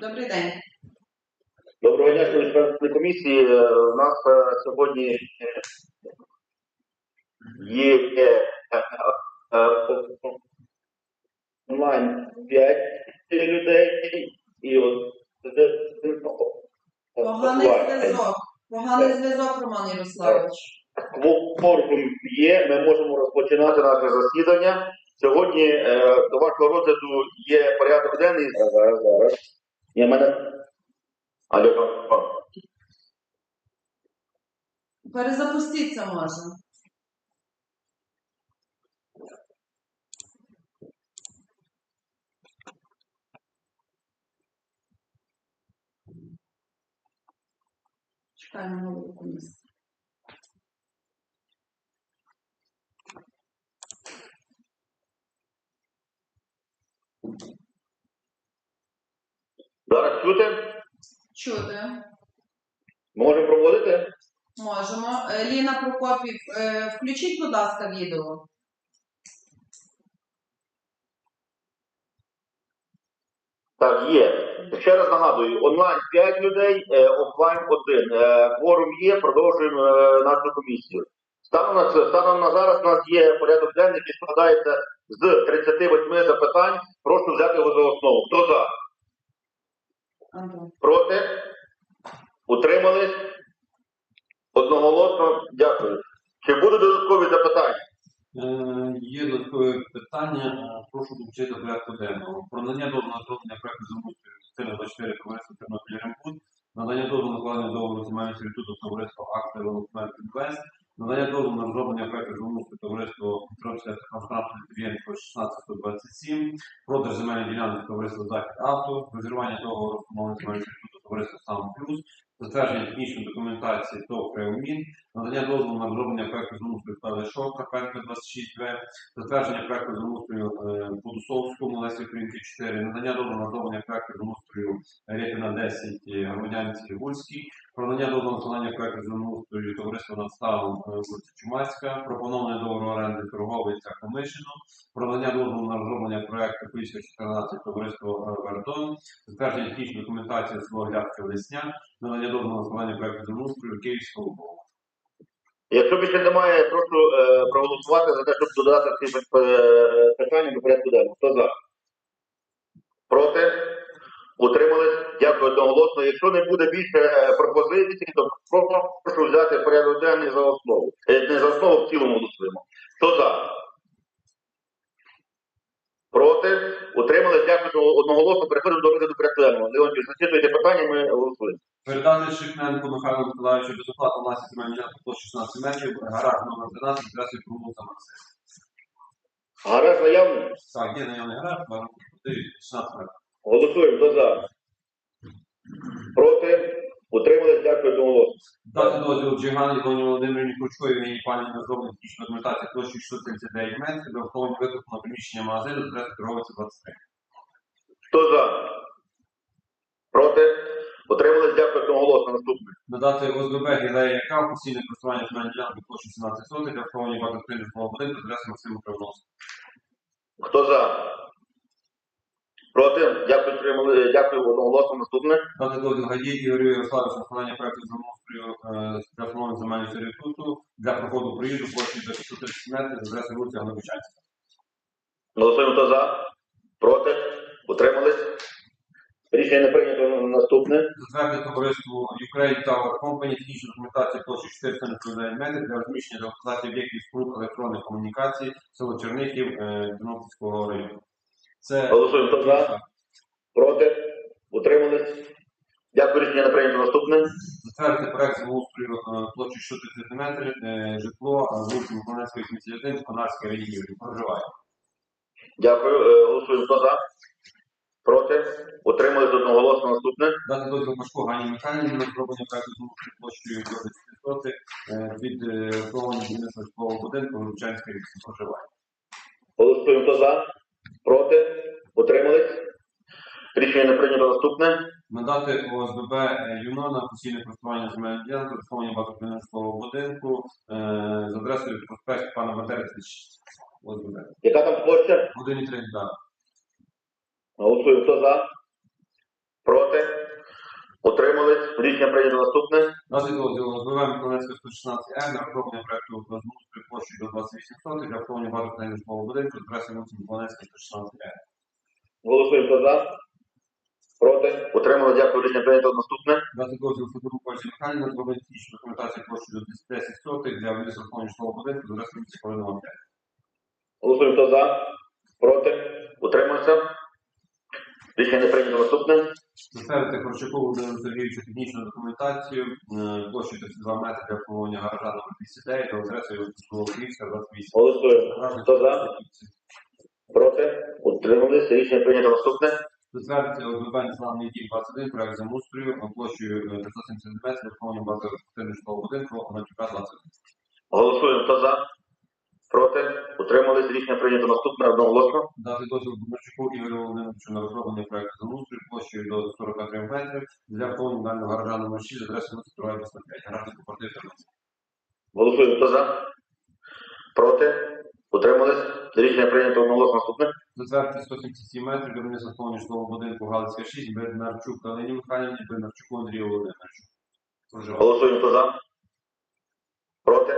Добрий день. Доброго дня, шановні члени комісії. Е, У нас е, сьогодні е, є онлайн 5 людей і от Поганий зв'язок. Поганий зв'язок, Роман Ярославович. Кворум є, ми можемо розпочинати наше засідання. Сьогодні е, до вашого розгляду є порядок денний. Зараз, зараз. Є в мене. Алло, пан. Перезапустіться може. Чекаємо голову комісії. Зараз чути? Чути. Можемо проводити? Можемо. Е, Ліна Прокопів, е, включіть, будь ласка, відео. Так, є. Ще раз нагадую, онлайн 5 людей, е, офлайн 1. Е, Кворум є, продовжуємо е, нашу комісію. Станом на, це- станом на зараз у нас є порядок денний, який складається з 38 запитань. Прошу взяти його за основу. Хто за? Проти? Утримались? Одноголосно? Дякую. Чи будуть додаткові запитання? Е, Є додаткове питання. Е, Прошу долучити до порядку денного. Про надання дозволу на зроблення проекту землеустрою частини 24 товариства Тернопіль Рембуд, надання дозволу на укладення договору земельного сервітуту товариства Акт Девелопмент Інвест, надання дозволу на розроблення проекту землеустрою товариства транспортне підприємство 16127, продаж земельної ділянки товариства Захід Авто, розірвання договору встановлення земельного товариство товариства Сам Плюс, затвердження технічної документації ТОВ «Креомін», надання дозволу на розроблення проекту зумустрою ПВ Шовка, ПНК 26В, затвердження проекту зумустрою е, по Лесі Українки 4, надання дозволу на розроблення проекту зумустрою Рєпіна 10, е, громадянці Гульській, про надання дозволу на виконання проекту землеустрою товариства над ставом е, вулиця Чумацька, пропонований договору оренди торгової Комишино, про надання дозволу на розроблення проекту Київська 14 товариство е, Вердон, затвердження технічної документації село Глядка Лесня, надання дозволу на виконання проекту землеустрою Київського Богу. Якщо більше немає, прошу е, проголосувати за те, щоб додати ці е, питання до порядку денного. Хто за? Проти? Утримались? Дякую одноголосно. Якщо не буде більше е, пропозицій, то прошу взяти порядок денний за основу. Е, не за основу, в цілому голосуємо. Хто за? Проти? Утримались? Дякую одноголосно. Переходимо до розгляду порядку денного. Леонтій, зачитуйте питання, ми голосуємо. Передати Шикненку Михайлу Миколаївичу безоплатно власність ділянки площі 16 метрів, гараж номер 13, адресою Прумуса Максим. Гараж заявний? Так, є наявний гараж, можна 16 метрів. Голосуємо. Хто за? Проти? Утримались? Дякую одноголосно. Дати дозвіл Джигані Івані Володимирівні Кручкові Євгенії Пані на зроблення технічної документації площі 639 метрів, для встановлення на приміщення магазину, адреси торговиці 23. Хто за? Проти? Утримались? Дякую одноголосно. Наступне. Надати ОСББ Гілея яка постійне користування земельної ділянки площі 17 сотень, для встановлення багатоквартирного будинку, адреси Максиму Кривоносу. Хто за? Проти? Дякую, утримали- дякую одноголосно. Наступне. Дати дозвіл Гаді Ігорю Ярославовичу на виконання проекту землеустрою е, для встановлення земельного сервітуту для проходу проїзду площі до 630 метрів з адреси вулиця Глибочанська. Голосуємо. Хто за? Проти? Утримались? Рішення не прийнято. Наступне. Затвердити товариству Ukraine Tower Company технічну документацію площі 409 метрів для розміщення та експлуатації об'єктів споруд електронних комунікацій село Чернихів е, Тернопільського району. Це Голосуємо. Хто за? Проти? Утримались? Дякую, рішення не прийнято. Наступне. затвердити проект землеустрою е, площі 630 метрів, е, житло вулиці Миколаївської 81, Конарський регіон. Проживає. Дякую. Е, Голосуємо. Хто за? Проти? Утримались одноголосно. Наступне. Дати дозвіл Пашко Гані Михайлівні на зроблення проекту землеустрою площею до 10 сотих е, під е, будівництва житлового будинку Лучанський регіон. Проживає. Голосуємо. Хто за? Проти? Утримались? Рішення не прийнято. Наступне. Надати ОСББ е, Юнона постійне користування земельної ділянки, встановлення багатоквартирного будинку е, з адресою проспект пана Бандери 36. ОСББ. Яка там площа? 1,3 гектара. Голосуємо. Хто за? Утримались. Рішення прийнято наступне. Дозвіл розвиваємо Миколаївська 116 М на розроблення проекту розмовної площі до 28 сотих для встановлення багатократного житлового будинку з адресою вулиці Миколаївська 116 М. Голосуємо хто за. Проти. Утримались. Дякую. Рішення прийнято наступне. Дати дозвіл Федору Пользі Михайлівна на зроблення технічної документації площі до 10 сотих для встановлення житлового будинку з адресою вулиці 5. Голосуємо хто за. Проти. Утримався. Рішення не прийнято наступне. Затвердити Корчакову Володимиру Сергійовичу технічну документацію е, площею 32 метри для обслуговування гаража номер 59 за адресою Київська 28. Голосуємо. Хто за? Проти. Утримались. Рішення прийнято наступне. Затвердити ОСББ Незламний дім 21 проект землеустрою площею е, 370 метрів для обслуговування багатоквартирного житлового будинку Онатюка 21. Голосуємо. Хто за? Проти. Утримались. Рішення прийнято наступне. Одноголосно. Дати дозвіл Бондарчуку Ігорю Володимировичу на розроблення проекту землеустрою площею до 43 метрів для дальнього гаража номер 6 з адресою вулиці Троє 5. Гаражний квартир 13. Голосуємо. Хто за? Проти. Утримались. Рішення прийнято одноголосно наступне. Затвердити 177 метрів будівництва сповнення житлового будинку Галицька 6, Беднарчук Галині Михайлівні, Беднарчуку Андрію Володимировичу. Проживає. Голосуємо. Хто за? Проти.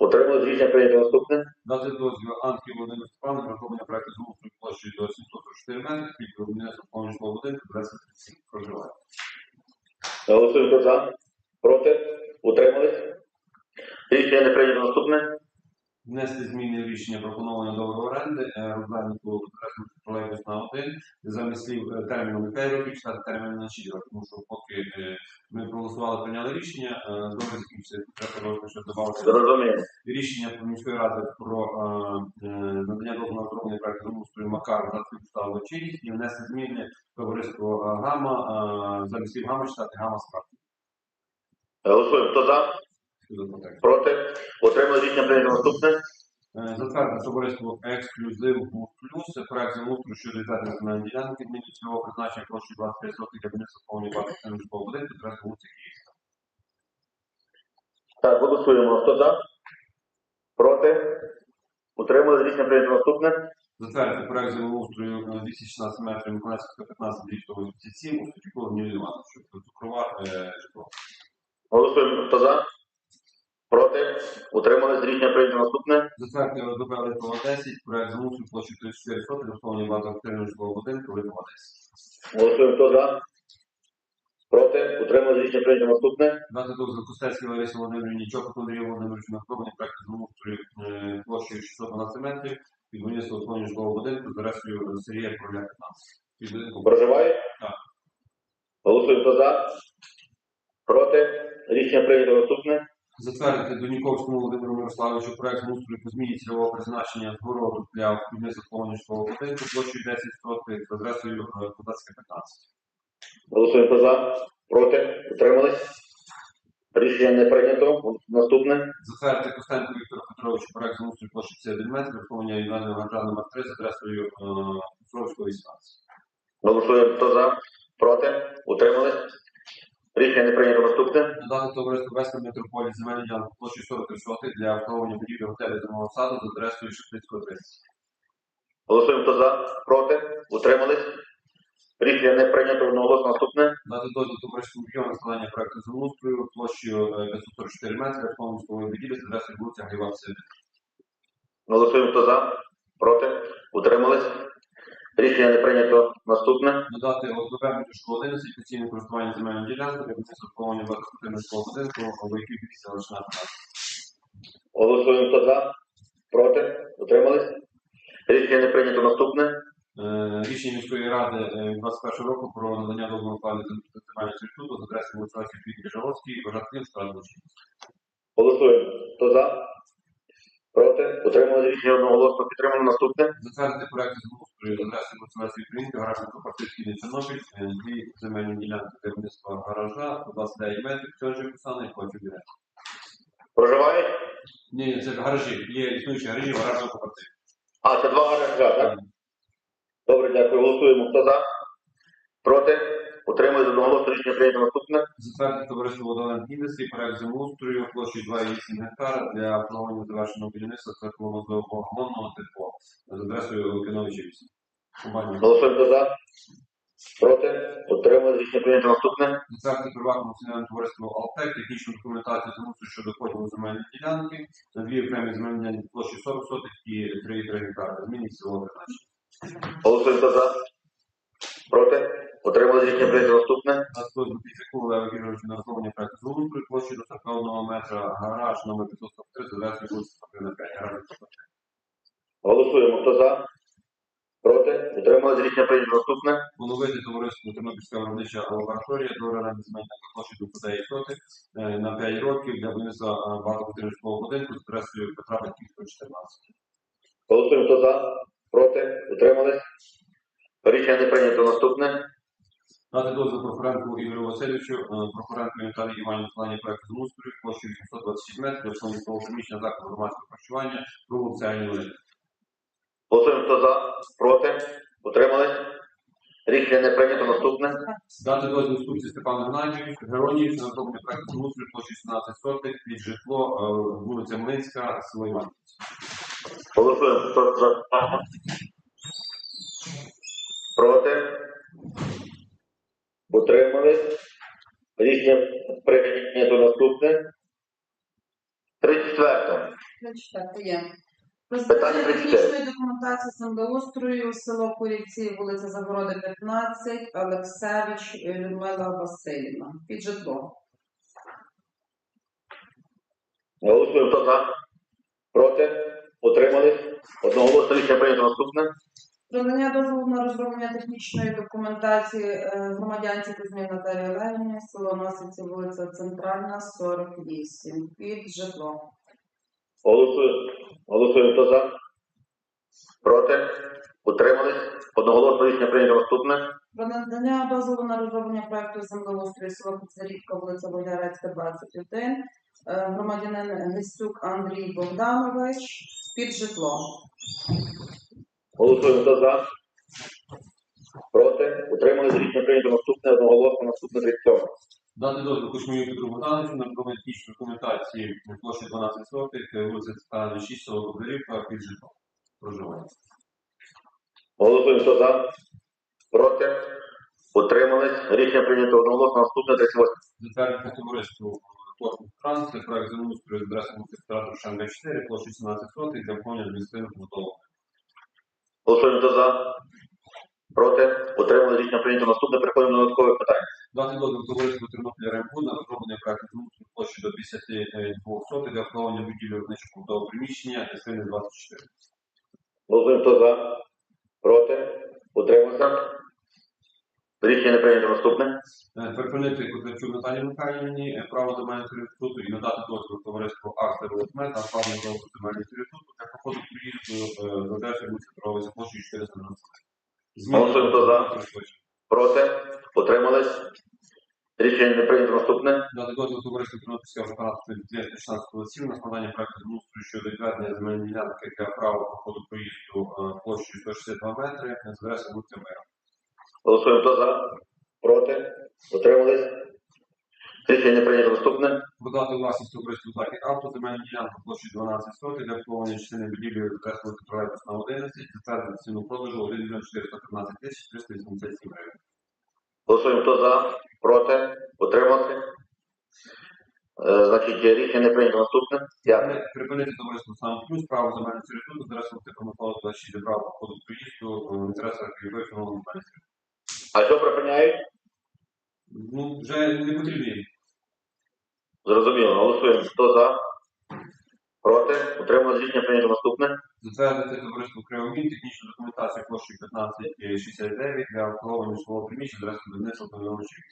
Отримали Рішення прийняти наступне. Дати дозвіл Анки Володимир Степанович на розроблення з землеустрою площею до 744 метрів, під сповнення житлового будинку 27 проживає. Голосуємо. За? Проти. Утримались. Рішення не прийнято наступне. Внести зміни в рішення про поновлення договору оренди е, розглянути адресну тролейбус на 1, замість слів е, терміну 5 років читати термін на 6 років, тому що поки е, ми проголосували, прийняли рішення, е, добре закінчиться, треба додати Зрозуміло. рішення міської ради про надання дозволу на розроблення проекту землеустрою Макару за підставу чинність і внести зміни товариство Гама, замість слів Гама читати Гама справді. Голосуємо. Хто за? Проти. Утримали. Рішення прийнято наступне. Е, Затвердити товариство Ексклюзив Плюс, це проект землеустрою щодо відведення земельної ділянки, зміни цільового призначення площі 25 сотих для повні багатократного житлового будинку, адрес вулиці Київська. Так, голосуємо. Хто за? Проти. Утримали. Рішення прийнято наступне. Затвердити проект землеустрою е, 216 метрів Миколаївська 15 287 у суті Ні Івановичу, цукрова е, житло. Голосуємо. Хто за? Проти. Утримались. Рішення прийнято наступне. Затвердити ОСББ Липова 10, проект замусу площі 34 соти, доповнення багатоквартирного житлового будинку Липова 10. Голосуємо. Хто за? Проти. Утримались. Рішення прийнято наступне. Дати дозвіл Костецькій Ларисі Володимирівні Чопику Андрію Володимировичу на розроблення проекту замустрою площею 612 метрів під будівництво доповнення житлового будинку з адресою Сергія Короля 15. Під будинком Проживає? Так. Голосуємо. Хто за? Проти. Рішення прийнято наступне. Затвердити Доніковському Володимиру Мирославовичу проект замустрою по зміні цільового призначення городу для будівництва житлового будинку площею 10 сотих з адресою е, Козацька 15. Голосуємо. За? Проти. Утримались. Рішення не прийнято. Наступне. Затвердити Костенко Віктору Петровичу проект замустрою площі 51 метрів, виховання єдиного гаража номер 3 з адресою е, Петровського 18. Голосуємо. Хто за? Проти. Утримались. Рішення не прийнято. Наступне. Надати товариству Веста Метрополі земельні ділянки площі 43 сотих для встановлення будівлі готелю зимового саду з адресою Шептицького 30. Голосуємо. Хто за? Проти. Утримались. Рішення не прийнято. Одноголосно. Наступне. Дати дозвіл товариству на складання проекту землеустрою площею е, 544 метри для встановлення будівлі з адресою вулиця Гліва 51. Голосуємо. Хто за? Проти. Утримались. Рішення не прийнято. Наступне. Надати ОСББ Мітушку 11 постійне користування земельної ділянки для будівництва встановлення багатоквартирного житлового будинку, вояків після Лишна Голосуємо. Хто за? Проти. Утримались. Рішення не прийнято. Наступне. Е, Рішення міської ради е, 21 року про надання дозволу плану земельного сервітуту з адреси вулиця Квітки Жаровський, Вожатків, Страдовичів. Голосуємо. Хто за? Проти. Утримались. Рішення одноголосно підтримано. Наступне. Затвердити проект землеустрою з адреси вулиця Українки, Східний Чорнобиль, е, дві земельні ділянки для будівництва гаража, по 29 метрів, цього ж писали, і хочу біля. Проживають? Ні, це гаражі, є існуючі гаражі, гараж на. А, це два гаража, так? Добре, дякую. Голосуємо. Хто за? Проти? Утримує одноголосно рішення прийнято наступне. Затвердити товариство Водолен Індустрі, проект землеустрою площею 2,8 гектара для встановлення завершеного будівництва церковно-мозгового гонного типу з адресою Лукиновича 8. Голосуємо за. Проти? Утримались? Рішення прийнято. Наступне. Затвердити приватному акціонерному товариству «Алтек» технічну документацію замусу щодо поділу земельної ділянки на дві окремі земельні ділянки площі 40 сотих і 3,3 гектари. Зміні цілого призначення. Голосуємо за. Проти? Утримались? Рішення прийнято. Наступне. Наступний Пісяку Олега Кіровича на розроблення проекту землеустрою площі до 41 метра, гараж номер 543, за адресою вулиця Спортивна 5, гараж 543. Голосуємо хто за. Проти? Утримались? Рішення прийнято. Наступне. Поновити товариство Тернопільська виробнича лабораторія до оренди земельних площі до 9 сотих е, на 5 років для будівництва е, багатоквартирного будинку з адресою Петра Батьківського 14. Голосуємо хто за. Проти? Утримались? Рішення не прийнято. Наступне. Дати дозвіл Прохоренку Ігорю Васильовичу, е, Прохоренку Наталії Іванівні складання проекту землеустрою площі 826 метрів основного приміщення закладу громадського харчування, соціальної води. Голосуємо хто за. Проти? Утримались? Рішення не прийнято. Наступне. Дати дозвіл Ступці Степану Геннадійовичу, Геронівичу на розроблення проекту землеустрою площі 17 сотих під житло е, вулиця Млинська, село Іванівці. Голосуємо хто за. Проти? Утримались? Рішення прийнято. Наступне. 34. Прочитати є. Про Питання затвердження 34. технічної документації землеустрою село Курівці, вулиця Загороди, 15, Олексевич Людмила Васильівна. Під житло. Голосуємо хто за. Проти? Утримались? Одноголосно рішення прийнято. Наступне. Про надання дозволу на розроблення технічної документації е, громадянці Кузьмі Наталії Олегівні, село Носиці, вулиця Центральна, 48, під житло. Голосуємо. Голосуємо хто за. Проти? Утримались? Одноголосно рішення прийнято. Наступне. Про надання дозволу на розроблення проекту землеустрою села Куцарівка, вулиця Волгарецька, 21, е, громадянин Гесюк Андрій Богданович, під житло. Голосуємо хто за. Проти? Утримались? Рішення прийнято. Наступне. Одноголосно. Наступне 37. Дати дозвіл Кушмію Петру Богдановичу на технічної документації площі 12 сотих, е, вулиця Центральна 6, село Богдарівка, під житло. Проживання. Голосуємо хто за. Проти? Утримались? Рішення прийнято. Одноголосно. Наступне 38. Затвердити товариству Космос Транс, це проект землеустрою з вулиця Петра Дорошенка 4, площі 17 сотих для виконання адміністративних побутових. Голосуємо хто за. Проти? Утримали Рішення прийнято. Наступне. Переходимо до додаткових питань. Дати дозвіл товариству Тернопіля Рембуд на розроблення проекту інструкції площі до 52 сотих для встановлення будівлі виробничого приміщення частини 24. Голосуємо хто за. Проти? Утримався? Рішення не прийнято. Наступне. Е, Припинити Котлячук Наталії Михайлівні е, право земельного сервітуту і надати дозвіл товариству Аксер Литмет на правильний дозвіл земельного сервітуту для проходу проїзду е, з адресою вулиця Торговиця площі 490. Голосуємо, хто за. Проти? Утримались? Рішення не прийнято. Наступне. Дати дозвіл товариству Тернопільського апарату 216 голосів на складання проекту землеустрою щодо відведення земельної ділянки для права проходу проїзду е, площею 162 метри з адресою вулиця Мира. Голосуємо хто за. Проти? Утримались? Рішення прийнято. Наступне. Продати власність товариству Захід авто земельну ділянку площі 12 сотих для обслуговування частини будівлі Кресової тролейбус на 11, затвердити ціну продажу 1 мільйон 413 тисяч 387 гривень. Голосуємо хто за. Проти? Утримався? Е, Значить, рішення не прийнято. Наступне. П'яте. Припинити товариство сам плюс право земельного сервітуту з адресою Тихо Микола 26 права по ходу проїзду е, в інтересах якої встановлено земельних А що припиняють? Ну, вже не потрібні. Зрозуміло. Голосуємо. Хто за? Проти? Утримались? Рішення прийнято. Наступне. Затвердити товариство Кривомін технічну документацію площі 1569 для обслуговування свого приміщення з Денисова Павловича 8.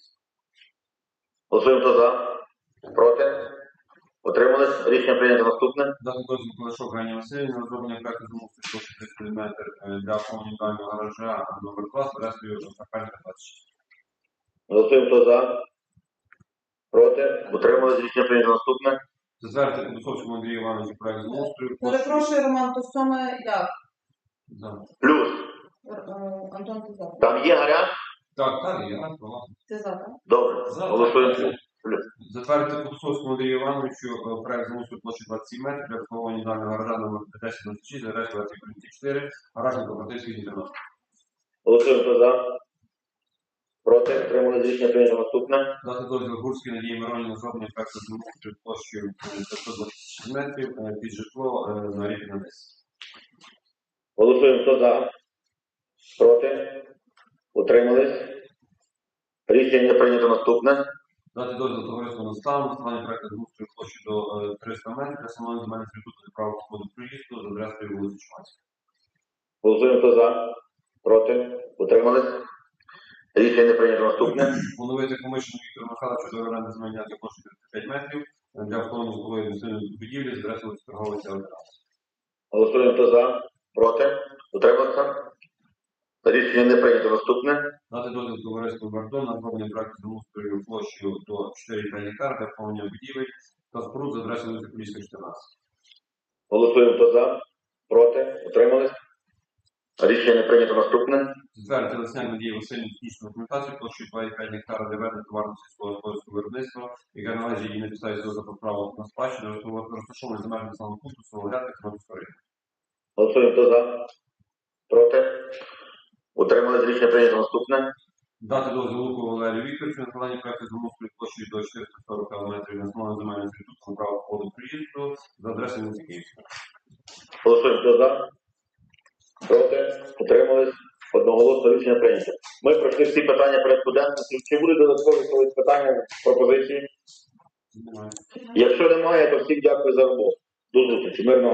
Голосуємо хто за. Проти? Утримались? Рішення прийнято. Наступне. Дозвіл Кулешок Гані Васильівні на розроблення проекту замовства площі 30 метр е, для оформлення гаража номер 2 з адресою Сахарська 26. Голосуємо хто за. Проти? Утримались? Рішення прийнято. Наступне. Затвердити Кудусовському Андрію Івановичу проект площі. Перепрошую, Роман, то саме як? Да. Плюс. Е, Антон, ти за? Там є гараж? Так, так, я. Ти за, так? Добре. За, Голосуємо. Затвердити Кудусовському Андрію Івановичу е, проект замовстрою площі 27 метрів для обслуговування дальнього гаража номер 1006 з 24, гаражний кооперативський інтернат. Голосуємо хто за. Проти? Утримались? Рішення прийнято. Наступне. Дати дозвіл Гурській Надії Мироні на зроблення проекту землеустрою площею 526 метрів е, під житло е, на рік на 10. Голосуємо. Хто за? Проти? Утримались? Рішення прийнято. Наступне. Дати дозвіл товариству на ставу, встановлення проекту землеустрою площі до е, 300 метрів, для самого земельних сервітуту і право входу проїзду за адресою вулиці Чумацька. Голосуємо. Хто за? Проти? Утримались? Рішення прийнято. Наступне. Поновити комишину Віктору Михайловичу до оренди земельної площі 35 метрів е, для встановлення житлової адміністративної будівлі з адресою торговиця одразу. Голосуємо. Хто за? Проти? Утримався? Рішення не прийнято. Наступне. Дати дозвіл товариству Бардон на зроблення проекту землеустрою площею до 4,5 гектар для встановлення будівель та споруд з адресою Поліська, 14. Голосуємо. Хто за? Проти? Утримались? Рішення не прийнято. Наступне. Затвердити Лесняк Надії Васильівні технічну документацію площею 2,5 гектара для ведення товарно сільського господарського виробництва, яка належить їй на підставі цього за право на спадщину, розташований земельний населеного пункту Сологлядка Тернопільського. Голосуємо. Хто за? Проти? Утримались? Рішення прийнято. Наступне. Дати дозвіл Луку Валерію Вікторовичу на складання проекту землеустрою площею до 440 км на основному земельному інституту на право входу приїзду за адресою вулиці Київська. Голосуємо. Хто за? Проти? Утримались? Одноголосно рішення прийнято. Ми пройшли всі питання порядку денного. Чи будуть додаткові колись питання, пропозиції? Немає. Якщо немає, то всім дякую за роботу. До зустрічі. Мирного.